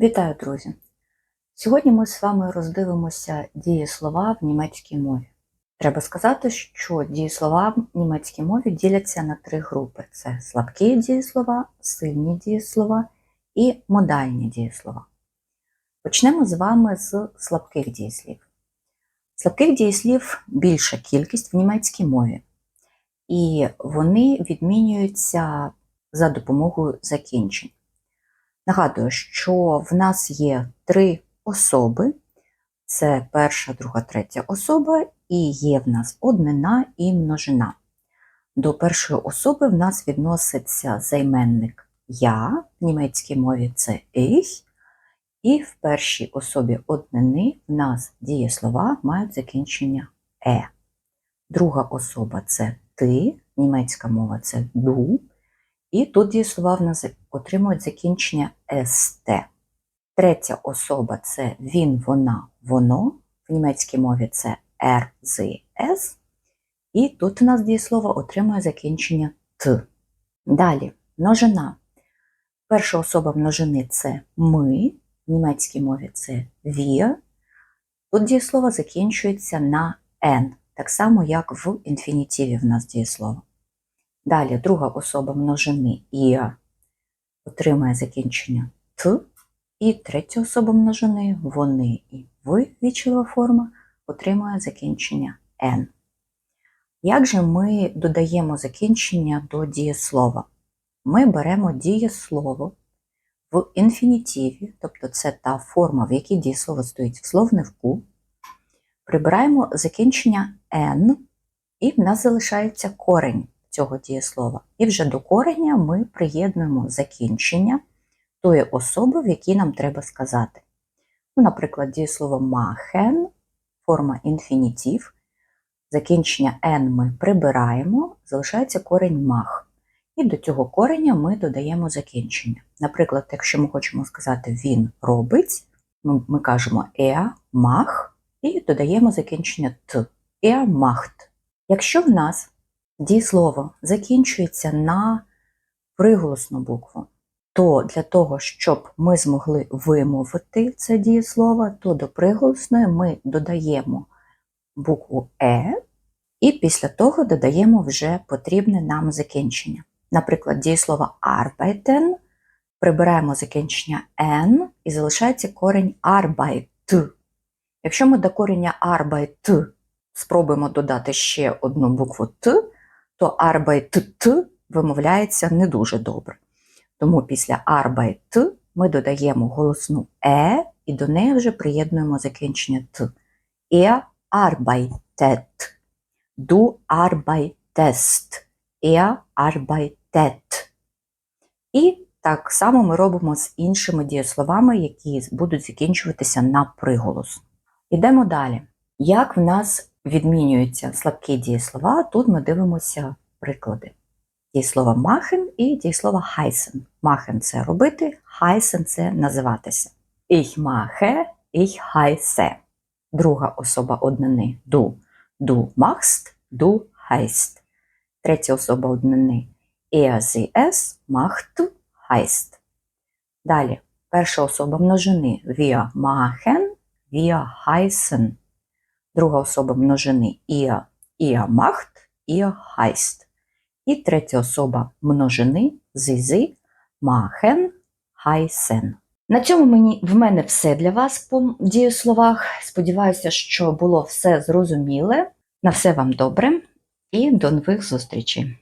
Вітаю, друзі! Сьогодні ми з вами роздивимося дієслова в німецькій мові. Треба сказати, що дієслова в німецькій мові діляться на три групи: це слабкі дієслова, сильні дієслова і модальні дієслова. Почнемо з вами з слабких дієслів. Слабких дієслів більша кількість в німецькій мові, і вони відмінюються за допомогою закінчень. Нагадую, що в нас є три особи: це перша, друга, третя особа, і є в нас однина і множина. До першої особи в нас відноситься займенник я, в німецькій мові це ich, і в першій особі однини в нас дієслова мають закінчення е. Друга особа це ти, німецька мова це du, і тут дієслова в нас отримують закінчення ст. Третя особа це він, вона, воно. В німецькій мові це er, sie, es. І тут у нас дієслово отримує закінчення т. Далі множина. Перша особа множини це ми, в німецькій мові це wir. Тут дієслово закінчується на n, так само, як в інфінітиві в нас дієслово. Далі друга особа множини «ihr» отримає закінчення Т, і третя особа множини вони і ви, вічлива форма, отримує закінчення N. Як же ми додаємо закінчення до дієслова? Ми беремо дієслово в інфінітиві, тобто це та форма, в якій дієслово стоїть в словнику, прибираємо закінчення N, і в нас залишається корень цього дієслова. І вже до кореня ми приєднуємо закінчення тої особи, в якій нам треба сказати. Ну, Наприклад, дієслово machen, форма інфінітив. Закінчення n ми прибираємо, залишається корень мах. І до цього кореня ми додаємо закінчення. Наприклад, якщо ми хочемо сказати він робить, ми, кажемо er macht і додаємо закінчення т. Er macht. Якщо в нас дієслово закінчується на приголосну букву, то для того, щоб ми змогли вимовити це дієслово, то до приголосної ми додаємо букву Е, і після того додаємо вже потрібне нам закінчення. Наприклад, дієслово arbeiten, прибираємо закінчення N і залишається корінь arbeit. Якщо ми до корення arbeit спробуємо додати ще одну букву Т, то arbeit вимовляється не дуже добре. Тому після arbeit ми додаємо голосну е і до неї вже приєднуємо закінчення т. Er arbeitet. Du arbeitest. Er arbeitet. І так само ми робимо з іншими дієсловами, які будуть закінчуватися на приголос. Ідемо далі. Як в нас відмінюються слабкі дієслова, тут ми дивимося приклади. Дієслово machen і дієслово heißen. Machen – це робити, heißen – це називатися. Ich mache, ich heiße. Друга особа однини du. Du machst, du heißt. Третя особа однини er, sie, es, macht, heißt. Далі. Перша особа множини wir machen, wir heißen. Друга особа множини Іа Іамахт, heißt. І третя особа множини зізи махен хайсен. На цьому мені, в мене все для вас по дієсловах. Сподіваюся, що було все зрозуміле. На все вам добре і до нових зустрічей!